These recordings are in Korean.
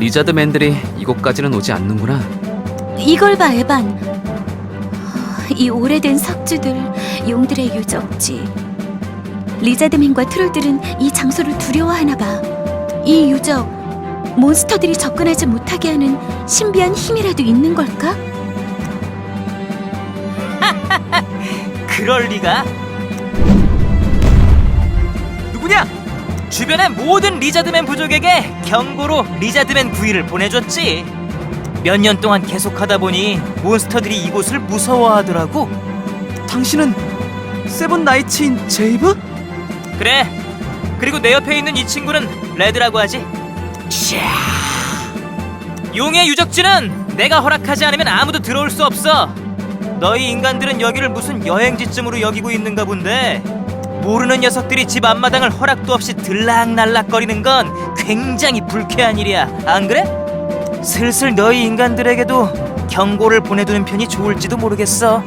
리자드 맨들이 이곳까지는 오지 않는구나. 이걸 봐, 에반. 이 오래된 석주들, 용들의 유적지. 리자드맨과 트롤들은 이 장소를 두려워하나 봐. 이 유적, 몬스터들이 접근하지 못하게 하는 신비한 힘이라도 있는 걸까? 그럴 리가. 주변의 모든 리자드맨 부족에게 경고로 리자드맨 구이를 보내줬지. 몇 년 동안 계속하다 보니 몬스터들이 이곳을 무서워하더라고. 당신은 세븐 나이츠인 제이브? 그래. 그리고 내 옆에 있는 이 친구는 레드라고 하지. 샤. 용의 유적지는 내가 허락하지 않으면 아무도 들어올 수 없어. 너희 인간들은 여기를 무슨 여행지쯤으로 여기고 있는가 본데 모르는 녀석들이 집 앞마당을 허락도 없이 들락날락거리는 건 굉장히 불쾌한 일이야. 안 그래? 슬슬 너희 인간들에게도 경고를 보내두는 편이 좋을지도 모르겠어.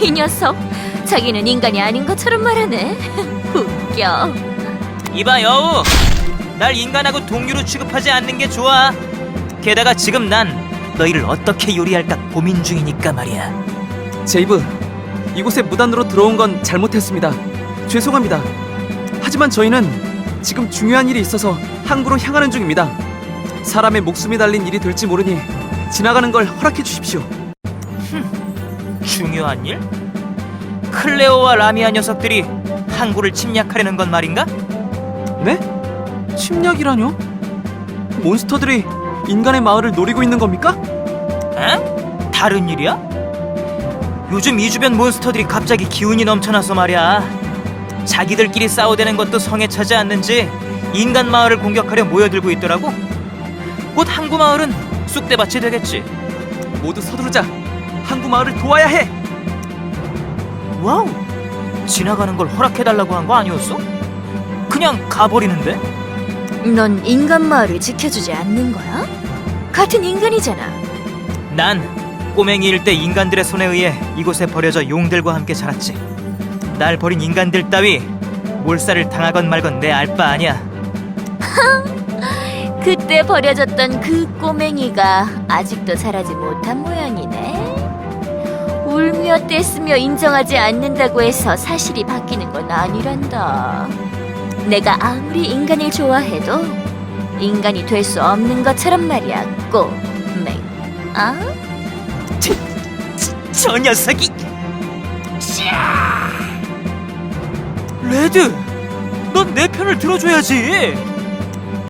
이 녀석, 자기는 인간이 아닌 것처럼 말하네. 웃겨. 이봐 여우 날 인간하고 동료로 취급하지 않는 게 좋아 게다가 지금 난 너희를 어떻게 요리할까 고민 중이니까 말이야 제이브, 이곳에 무단으로 들어온 건 잘못했습니다. 죄송합니다. 하지만 저희는 지금 중요한 일이 있어서 항구로 향하는 중입니다. 사람의 목숨이 달린 일이 될지 모르니 지나가는 걸 허락해 주십시오. 중요한 일? 클레오와 라미아 녀석들이 항구를 침략하려는 건 말인가? 네? 침략이라뇨? 몬스터들이 인간의 마을을 노리고 있는 겁니까? 응? 다른 일이야? 요즘 이 주변 몬스터들이 갑자기 기운이 넘쳐나서 말이야 자기들끼리 싸우대는 것도 성에 차지 않는지 인간 마을을 공격하려 모여들고 있더라고 곧 항구 마을은 쑥대밭이 되겠지 모두 서두르자. 항구 마을을 도와야 해. 와우 지나가는 걸 허락해달라고 한 거 아니었어? 그냥 가버리는데? 넌 인간 마을을 지켜주지 않는 거야? 같은 인간이잖아. 난 꼬맹이일 때 인간들의 손에 의해 이곳에 버려져 용들과 함께 자랐지 날 버린 인간들 따위 몰살을 당하건 말건 내 알 바 아니야 그때 버려졌던 그 꼬맹이가 아직도 자라지 못한 모양이네. 울며 떼쓰며 인정하지 않는다고 해서 사실이 바뀌는 건 아니란다. 내가 아무리 인간을 좋아해도 인간이 될 수 없는 것처럼 말이야, 꼬맹. 아? 저 녀석이 레드 넌내 편을 들어줘야지